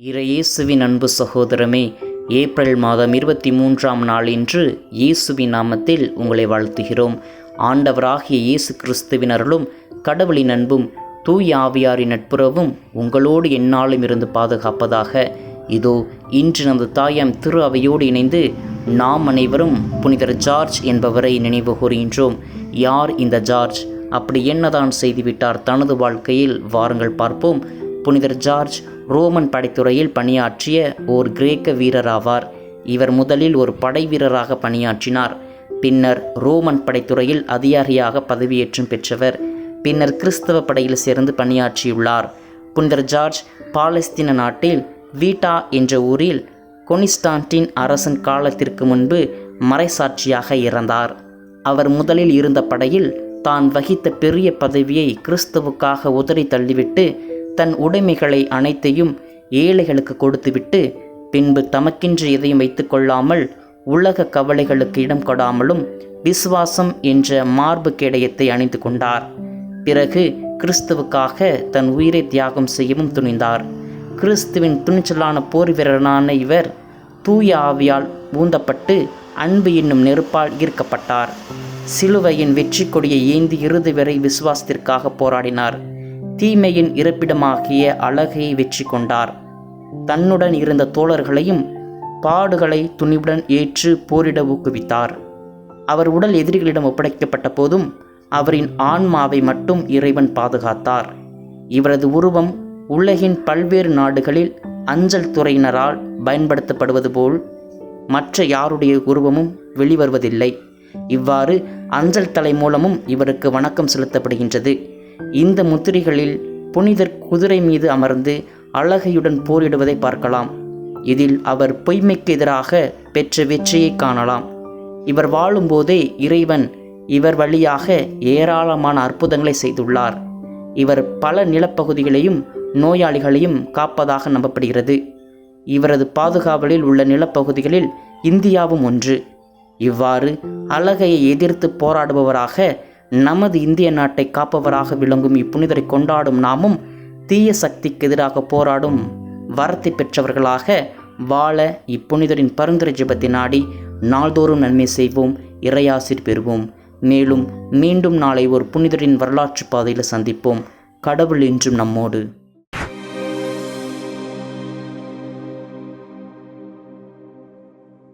இறையேசுவின் அன்பு சகோதரமே ஏப்ரல் மாதம் இருபத்தி மூன்றாம் நாள் இன்று இயேசுவின் நாமத்தில் உங்களை வாழ்த்துகிறோம். ஆண்டவராகிய இயேசு கிறிஸ்துவின் அருளும் கடவுளின் அன்பும் தூய் ஆவியாரின் நட்புறவும் உங்களோடு எந்நாளும் இருந்து பாதுகாப்பதாக. இதோ இன்று நமது தாயாம் திரு அவையோடு இணைந்து நாம் அனைவரும் புனிதர் ஜார்ஜ் என்பவரை நினைவு கூறுகின்றோம். யார் இந்த ஜார்ஜ்? அப்படி என்னதான் செய்துவிட்டார் தனது வாழ்க்கையில்? வாருங்கள் பார்ப்போம். புனிதர் ஜார்ஜ் ரோமன் படைத்துறையில் பணியாற்றிய ஓர் கிரேக்க வீரர் ஆவார் இவர் முதலில் ஒரு படை வீரராக பணியாற்றினார். பின்னர் ரோமன் படைத்துறையில் அதிகாரியாக பதவியேற்றம் பெற்றவர். பின்னர் கிறிஸ்தவ படையில் சேர்ந்து பணியாற்றியுள்ளார். புனிதர் ஜார்ஜ் பாலஸ்தீன நாட்டில் வீட்டா என்ற ஊரில் கொனிஸ்டான்டின் அரசன் காலத்திற்கு முன்பு மறைசாட்சியாக இறந்தார். அவர் முதலில் இருந்த படையில் தான் வகித்த பெரிய பதவியை கிறிஸ்துவுக்காக உதறி தள்ளிவிட்டு தன் உடைமைகளை அனைத்தையும் ஏழைகளுக்கு கொடுத்துவிட்டு பின்பு தமக்கென்று எதையும் வைத்துக்கொள்ளாமல் உலக கவலைகளுக்கு இடம் கொடாமலும் விசுவாசம் என்ற மார்பு கேடயத்தை அணிந்து கொண்டார். பிறகு கிறிஸ்துவுக்காக தன் உயிரை தியாகம் செய்யவும் துணிந்தார். கிறிஸ்துவின் துணிச்சலான போர் வீரரான இவர் தூய ஆவியால் ஊந்தப்பட்டு அன்பு என்னும் நெருப்பால் ஈர்க்கப்பட்டார். சிலுவையின் வெற்றி கொடியை ஏந்தி இறுதி வரை விசுவாசத்திற்காக போராடினார். தீமையின் இருப்பிடமாகிய அழகை வெற்றி கொண்டார். தன்னுடன் இருந்த தோழர்களையும் பாடுகளை துணிவுடன் ஏற்று போரிட ஊக்குவித்தார். அவர் உடல் எதிரிகளிடம் ஒப்படைக்கப்பட்ட போதும் அவரின் ஆன்மாவை மட்டும் இறைவன் பாதுகாத்தார். இவரது உருவம் உலகின் பல்வேறு நாடுகளில் அஞ்சல் துறையினரால் பயன்படுத்தப்படுவது போல் மற்ற யாருடைய உருவமும் வெளிவருவதில்லை. இவ்வாறு அஞ்சல் தலை மூலமும் இவருக்கு வணக்கம் செலுத்தப்படுகின்றது. இந்த முத்திரைகளில் புனிதர் குதிரை மீது அமர்ந்து அழகையுடன் போரிடுவதை பார்க்கலாம். இதில் அவர் பொய்மைக்கு எதிராக பெற்ற வெற்றியை காணலாம். இவர் வாழும்போதே இறைவன் இவர் வழியாக ஏராளமான அற்புதங்களை செய்துள்ளார். இவர் பல நிலப்பகுதிகளையும் நோயாளிகளையும் காப்பதாக நம்பப்படுகிறது. இவரது பாதுகாவலில் உள்ள நிலப்பகுதிகளில் இந்தியாவும் ஒன்று. இவ்வாறு அழகையை எதிர்த்து போராடுபவராக நமது இந்திய நாட்டை காப்பவராக விளங்கும் இப்புனிதரை கொண்டாடும் நாமும் தீய சக்திக்கு எதிராக போராடும் வரத்தை பெற்றவர்களாக வாழ இப்புனிதரின் பரிந்துரை ஜபத்தை நாடி நாள்தோறும் நன்மை செய்வோம் இறையாசிர் பெறுவோம். மேலும் மீண்டும் நாளை ஒரு புனிதரின் வரலாற்று பாதையில் சந்திப்போம். கடவுள் என்றும் நம்மோடு.